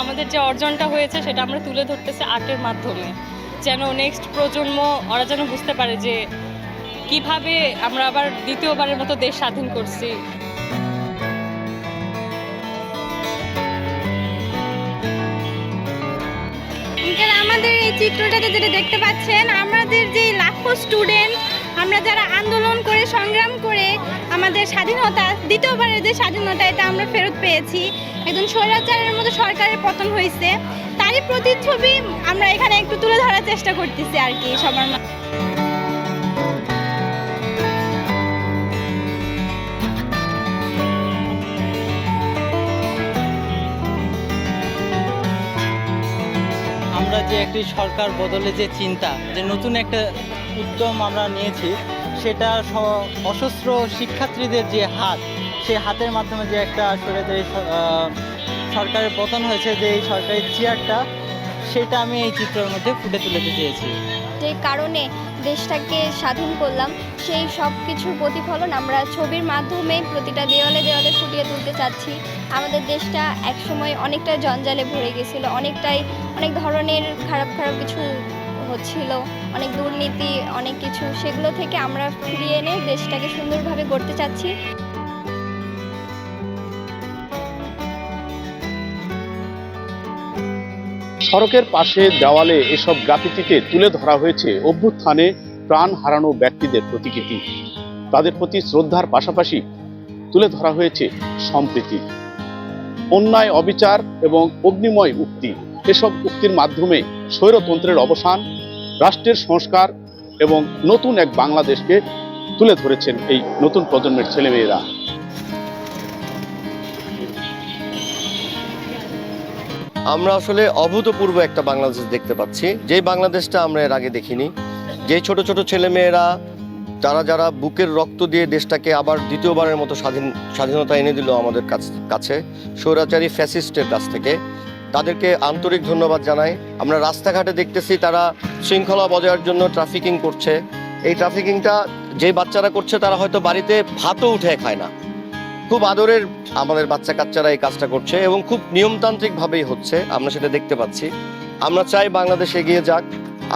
আমাদের যে অর্জনটা হয়েছে সেটা আমরা তুলে ধরতেছি আর্টের মাধ্যমে। যেন নেক্সট প্রজন্ম, ওরা যেন বুঝতে পারে যে কীভাবে আমরা আবার দ্বিতীয়বারের মতো দেশ স্বাধীন করছি। আমাদের এই চিত্রটাতে যেটা দেখতে পাচ্ছেন, আমাদের যে লাখো স্টুডেন্ট আমরা যারা আন্দোলন করে, সংগ্রাম করে আমাদের স্বাধীনতা, দ্বিতীয়বারের যে স্বাধীনতা, এটা আমরা ফেরত পেয়েছি। একজন স্বৈরাচারের মতো সরকারের পতন হয়েছে। তারই প্রতিচ্ছবি আমরা এখানে একটু তুলে ধরার চেষ্টা করতেছি আর কি সবার আমরা যে একটি সরকার বদলে যে চিন্তা, যে নতুন একটা উদ্যম আমরা নিয়েছি, সেটা অসহস্র শিক্ষার্থীদের যে হাত, সেই হাতের মাধ্যমে যে একটা যে সরকারের পতন হয়েছে, যে এই সরকারি চেয়ারটা, সেটা আমি এই চিত্রের মধ্যে ফুটে তুলতে চেয়েছি। যে কারণে দেশটাকে স্বাধীন করলাম, সেই সব কিছুর প্রতিফলন আমরা ছবির মাধ্যমে প্রতিটা দেওয়ালে দেওয়ালে ফুটিয়ে তুলতে চাচ্ছি। আমাদের দেশটা একসময় অনেকটা জঞ্জালে ভরে গেছিল, অনেকটাই, অনেক ধরনের খারাপ খারাপ কিছু হচ্ছিল, অনেক দুর্নীতি, অনেক কিছু, সেগুলো থেকে আমরা ফিরিয়ে এনে দেশটাকে সুন্দরভাবে গড়তে চাচ্ছি। সড়কের পাশে দেওয়ালে এসব গ্রাফিতিতে তুলে ধরা হয়েছে অভ্যুত্থানে প্রাণ হারানো ব্যক্তিদের প্রতিকৃতি। তাদের প্রতি শ্রদ্ধার পাশাপাশি তুলে ধরা হয়েছে সম্প্রীতি। অন্যায়, অবিচার এবং অগ্নিময় উক্তি। এসব উক্তির মাধ্যমে স্বৈরতন্ত্রের অবসান রাষ্ট্রের সংস্কার এবং নতুন এক বাংলাদেশকে তুলে ধরেছেন এই নতুন প্রজন্মের ছেলেমেয়েরা। আমরা আসলে অভূতপূর্ব একটা বাংলাদেশ দেখতে পাচ্ছি। যেই বাংলাদেশটা আমরা এর আগে দেখিনি, যেই ছোট ছোট ছেলেমেয়েরা তারা যারা বুকের রক্ত দিয়ে দেশটাকে আবার দ্বিতীয়বারের মতো স্বাধীন স্বাধীনতা এনে দিল আমাদের কাছ- কাছে, স্বৈরাচারী ফ্যাসিস্টের কাছ থেকে তাদেরকে আন্তরিক ধন্যবাদ জানাই। আমরা রাস্তাঘাটে দেখতেছি তারা শৃঙ্খলা বজায়ের জন্য ট্রাফিকিং করছে। এই ট্রাফিকিংটা যে বাচ্চারা করছে তারা হয়তো বাড়িতে ভাতও উঠে খায় না। খুব আদরের আমাদের বাচ্চা কাচ্চারা এই কাজটা করছে এবং খুব নিয়মতান্ত্রিকভাবেই হচ্ছে, আমরা সেটা দেখতে পাচ্ছি। আমরা চাই বাংলাদেশ এগিয়ে যাক,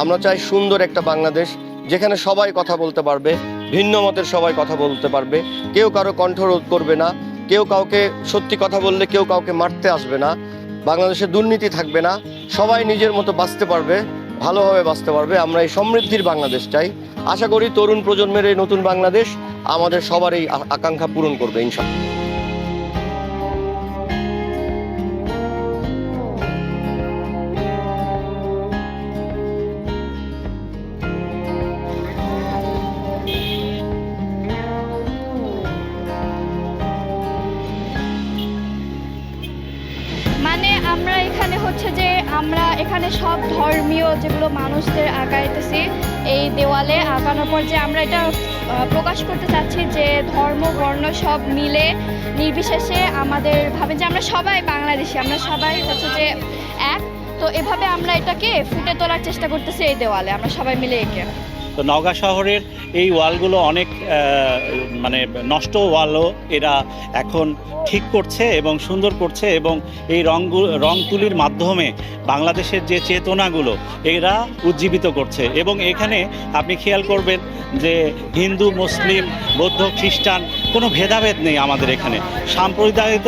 আমরা চাই সুন্দর একটা বাংলাদেশ, যেখানে সবাই কথা বলতে পারবে, ভিন্ন মতের সবাই কথা বলতে পারবে, কেউ কারও কণ্ঠরোধ করবে না, কেউ কাউকে সত্যি কথা বললে কেউ কাউকে মারতে আসবে না। বাংলাদেশে দুর্নীতি থাকবে না, সবাই নিজের মতো বাঁচতে পারবে, ভালোভাবে বাঁচতে পারবে, আমরা এই সমৃদ্ধির বাংলাদেশ চাই। আশা করি তরুণ প্রজন্মের এই নতুন বাংলাদেশ আমাদের সবারই আকাঙ্ক্ষা পূরণ করবে, ইনশাআল্লাহ। আমরা এখানে হচ্ছে যে আমরা এখানে সব ধর্মীয় যেগুলো মানুষদের আঁকাইতেছি এই দেওয়ালে আঁকানোর পর যে আমরা এটা প্রকাশ করতে চাচ্ছি যে ধর্ম, বর্ণ সব মিলে নির্বিশেষে আমাদের ভাবে যে আমরা সবাই বাংলাদেশি, আমরা সবাই হচ্ছে যে এক। তো এভাবে আমরা এটাকে ফুটে তোলার চেষ্টা করতেছি এই দেওয়ালে, আমরা সবাই মিলে এঁকে। তো নওগাঁ শহরের এই ওয়ালগুলো অনেক মানে নষ্ট ওয়ালও এরা এখন ঠিক করছে এবং সুন্দর করছে এবং এই রঙগুলো রং তুলির মাধ্যমে বাংলাদেশের যে চেতনাগুলো এরা উজ্জীবিত করছে এবং এখানে আপনি খেয়াল করবেন যে হিন্দু, মুসলিম, বৌদ্ধ, খ্রিস্টান কোনো ভেদাভেদ নেই আমাদের এখানে। সাম্প্রদায়িক,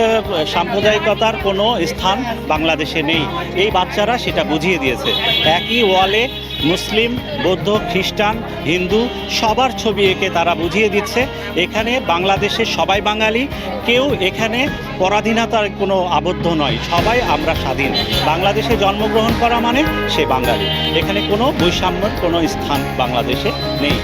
সাম্প্রদায়িকতার কোনো স্থান বাংলাদেশে নেই। এই বাচ্চারা সেটা বুঝিয়ে দিয়েছে। একই ওয়ালে মুসলিম, বৌদ্ধ, খ্রিস্টান, হিন্দু সবার ছবি এঁকে তারা বুঝিয়ে দিচ্ছে। এখানে বাংলাদেশের সবাই বাঙালি, কেউ এখানে পরাধীনতার কোনো আবদ্ধ নয়। সবাই আমরা স্বাধীন। বাংলাদেশে জন্মগ্রহণ করা মানে সে বাঙালি। এখানে কোনো বৈষম্যর কোনো স্থান বাংলাদেশে নেই।